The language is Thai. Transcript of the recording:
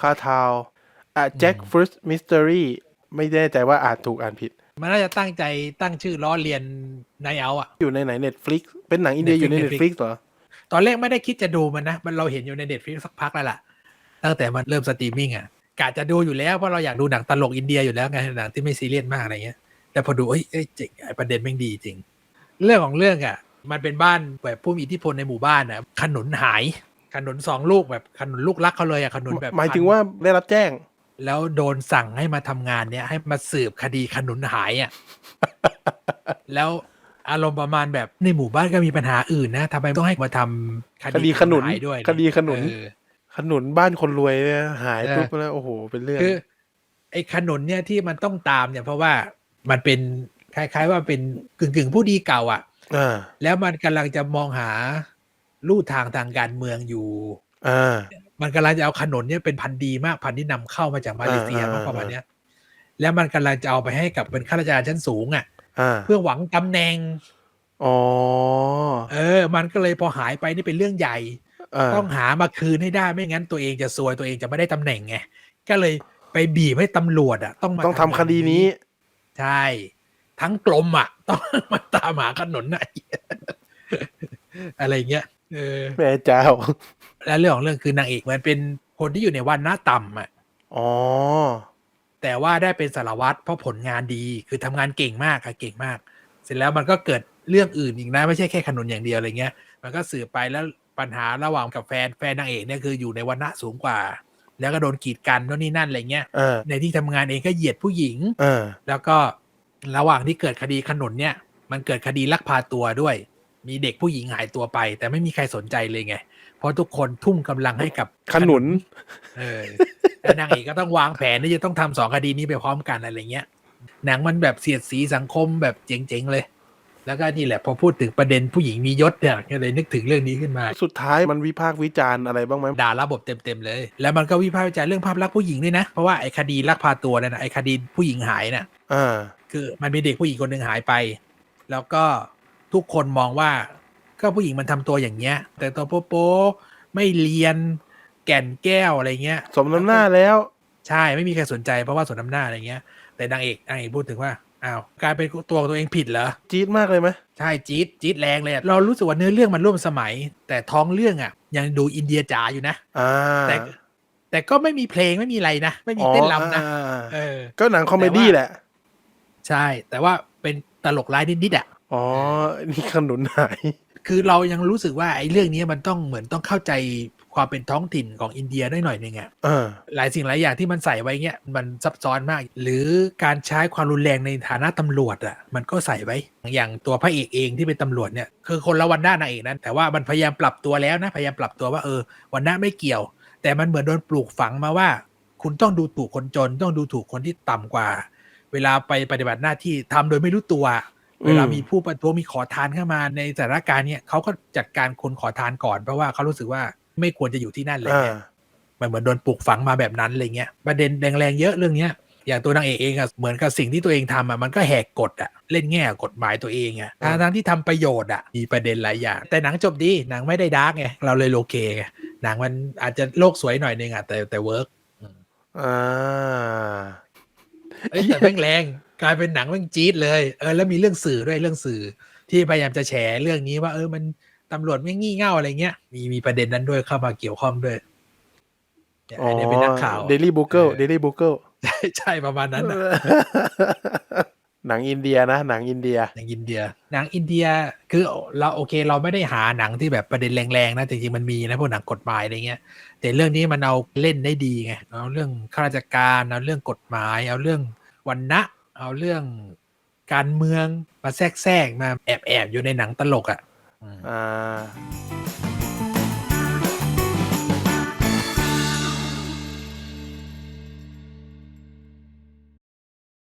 คาทาวอะแจ็คฟรุตมิส t ต r รี่ไม่แน่ใจว่าอ่านถูกอ่านผิด มันน่าจะตั้งใจตั้งชื่อล้อเลียนนายเอาอะอยู่ในไหนเน็ตฟลิกเป็นหนังอินเดียอยู่ในเน็ต Netflix ฟลิกเหรอ ตอนแรกไม่ได้คิดจะดูมันนะ มันเราเห็นอยู่ในเด็ดฟิกสักพักแล้วล่ะ ตั้งแต่มันเริ่มสตรีมมิ่งอะกะจะดูอยู่แล้วเพราะเราอยากดูหนังตลกอินเดียอยู่แล้วไงหนังที่ไม่ซีเรียสมากอะไรเงี้ย แต่พอดูเอ้ยเอ้ยเจ๋งไอ้ประเด็นแม่งดีจริง เรื่องของเรื่องอะ มันเป็นบ้านแบบผู้มีอิทธิพลในหมู่บ้านอะขนุนหาย ขนุนสองลูกแบบขนุนลูกรักเขาเลยอะขนุนแบบหมายถึงว่าได้รับแจ้ง แล้วโดนสั่งให้มาทำงานเนี้ยให้มาสืบคดีขนุนหายอะแล้วอารมณ์ประมาณแบบในหมู่บ้านก็มีปัญหาอื่นนะทำไมต้องให้มาทำคดีขนุนหายด้วยเยคดีขนุนเออขนุนบ้านคนรวยเนี่ยหายเออปุ๊บแล้วโอ้โห เป็นเรื่องคือไอ้ขนุนเนี่ยที่มันต้องตามเนี่ย เพราะว่ามันเป็นคล้าย ๆ ว่าเป็นกึ่งกึ่งๆผู้ดีเก่า อะอ่าแล้วมันกำลังจะมองหา ลู่ทางทางการเมืองอยู่อ่า มันกำลังจะเอาขนุนเนี่ยเป็นพันธุ์ดีมากพันธุ์ที่นำเข้ามาจากมาเลเซียอ่าอ่ามากประมาณเนี้ยแล้วมันกำลังจะเอาไปให้กับเป็นข้าราชการชั้นสูงอะ อ่าเพื่อหวังตำแหน่ง อ๋อเออ มันก็เลยพอหายไปนี่เป็นเรื่องใหญ่ อ่าต้องหามาคืนให้ได้ไม่งั้นตัวเองจะซวยตัวเองจะไม่ได้ตำแหน่งไงก็เลยไปบีบให้ตำรวจอะ ต้องมาต้องทำคดีนี้ ใช่ ทั้งกลมอะ ต้องมาตามหาขนนน่ะ อะไรเงี้ย เออแม่เจ้า แล้วเรื่องของเรื่องคือนางเอกมันเป็นคนที่อยู่ในวันหน้าต่ำอะ อ๋อ แต่ว่าได้เป็นสารวัตรเพราะผลงานดีคือทำงานเก่งมากค่ะเก่งมาก เสร็จแล้วมันก็เกิดเรื่องอื่นอีกนะไม่ใช่แค่ขนุนอย่างเดียวอะไรเงี้ย มันก็สืบไปแล้วปัญหาระหว่างกับแฟนแฟนนางเอกเนี่ยคืออยู่ในวันณะสูงกว่า แล้วก็โดนกีดกันโน่นนี่นั่นอะไรเงี้ยอ่าในที่ทำงานเองก็เหยียดผู้หญิงอ่าแล้วก็ระหว่างที่เกิดคดีขนุนเนี่ย มันเกิดคดีลักพาตัวด้วย มีเด็กผู้หญิงหายตัวไป แต่ไม่มีใครสนใจเลยไง เพราะทุกคนทุ่มกำลังให้กับขนุน เออแล้วนางเอกก็ต้องวางแผนที่จะต้องทำสองคดีนี้ไปพร้อมกันอะไรเงี้ย หนังมันแบบเสียดสีสังคมแบบเจ๋งๆเลย แล้วก็นี่แหละพอพูดถึงประเด็นผู้หญิงมียศเนี่ยก็เลยนึกถึงเรื่องนี้ขึ้นมา สุดท้ายมันวิพากษ์วิจารณ์อะไรบ้างไหมด่าระบบเต็มๆเลย แล้วมันก็วิพากษ์วิจารณ์เรื่องภาพลักษณ์ผู้หญิงด้วยนะ เพราะว่าไอ้คดีลักพาตัวนั่นนะไอ้คดีผู้หญิงหายน่ะอ่าคือมันมีเด็กผู้หญิงคนหนึ่งหายไป แล้วก็ ทุกคนมองว่า ก็ผู้หญิงมันทำตัวอย่างเงี้ย แต่ตัวโป๊โป๊ไม่เรียนแก่นแก้วอะไรเงี้ย สมน้ำหน้าแล้ว ใช่ไม่มีใครสนใจเพราะว่าสนน้ำหน้าอะไรเงี้ย แต่นางเอกนางเอกพูดถึงว่าอ้าวกลายเป็นตัวของตัวเองผิดเหรอจี๊ดมากเลยไหมใช่จี๊ดจี๊ดแรงเลยอะเรารู้สึกว่าเนื้อเรื่องมันร่วมสมัย แต่ท้องเรื่องอะ ยังดูอินเดียจ๋าอยู่นะอ่าแต่แต่ก็ไม่มีเพลงไม่มีอะไรนะ ไม่มีเต้นรำนะอ๋ออ่าเออก็หนังคอมเมดี้แหละ ใช่ แต่ว่าเป็นตลกร้ายนิดๆอะ อ๋อ นี่ขนุนหาย คือเรายังรู้สึกว่าไอ้เรื่องนี้มันต้องเหมือนต้องเข้าใจความเป็นท้องถิ่นของอินเดียได้หน่อยหนึ่งอะอ่าหลายสิ่งหลายอย่างที่มันใส่ไว้เงี้ยมันซับซ้อนมาก หรือการใช้ความรุนแรงในฐานะตำรวจอะมันก็ใส่ไว้ อย่างตัวพระเอกเองที่เป็นตำรวจเนี่ยคือคนละวันด้านนางเอกนั้น แต่ว่ามันพยายามปรับตัวแล้วนะพยายามปรับตัวว่าเออวันหน้าไม่เกี่ยว แต่มันเหมือนโดนปลูกฝังมาว่า คุณต้องดูถูกคนจน ต้องดูถูกคนที่ต่ำกว่า เวลาไปปฏิบัติหน้าที่ทำโดยไม่รู้ตัวอืม เวลามีผู้ประท้วงมีขอทานเข้ามาในสถานการณ์เนี่ยเขาก็จัดการคนขอทานก่อนเพราะว่าเขารู้สึกว่าไม่ควรจะอยู่ที่นั่นเลยอ่าเนี่ยมันเหมือนโดนปลูกฝังมาแบบนั้นอะไรเงี้ยประเด็นแรงๆเยอะเรื่องเนี้ยอย่างตัวนางเอกเองอะเหมือนกับสิ่งที่ตัวเองทำอะมันก็แหกกฎอะเล่นแง่กฎหมายตัวเองอะทั้งทั้งที่ทำประโยชน์อะมีประเด็นหลายอย่าง แต่หนังจบดีหนังไม่ได้ดาร์กไงเราเลยโอเคไงหนังมันอาจจะโลกสวยหน่อยนึงอะแต่แต่เวิร์กอ่าเอ้ยแต่แม่งแรง กลายเป็นหนังแม่งจี๊ดเลยเออแล้วมีเรื่องสื่อด้วยเรื่องสื่อ ที่พยายามจะแฉเรื่องนี้ว่าเออมันตำรวจไม่งี่เง่าอะไรเงี้ยมีมีประเด็นนั้นด้วยเข้ามาเกี่ยวข้องด้วยเนี่ยอ๋ออันนี้เป็นนักข่าวเดลี่บุเกิลเออเดลี่บุเกิลใช่ใช่ประมาณนั้นนะหนังอินเดียนะหนังอินเดียหนังอินเดีย หนังอินเดียคือเราโอเค เราไม่ได้หาหนังที่แบบประเด็นแรงๆนะแต่จริงๆมันมีนะพวกหนังกฎหมายอะไรเงี้ย แต่เรื่องนี้มันเอาเล่นได้ดีไงเอาเรื่องข้าราชการเอาเรื่องกฎหมาย เอาเรื่องวันณะ เอาเรื่องการเมืองมาแทรกแทรกๆมาแอบแอบๆอยู่ในหนังตลกอะอืมอ่า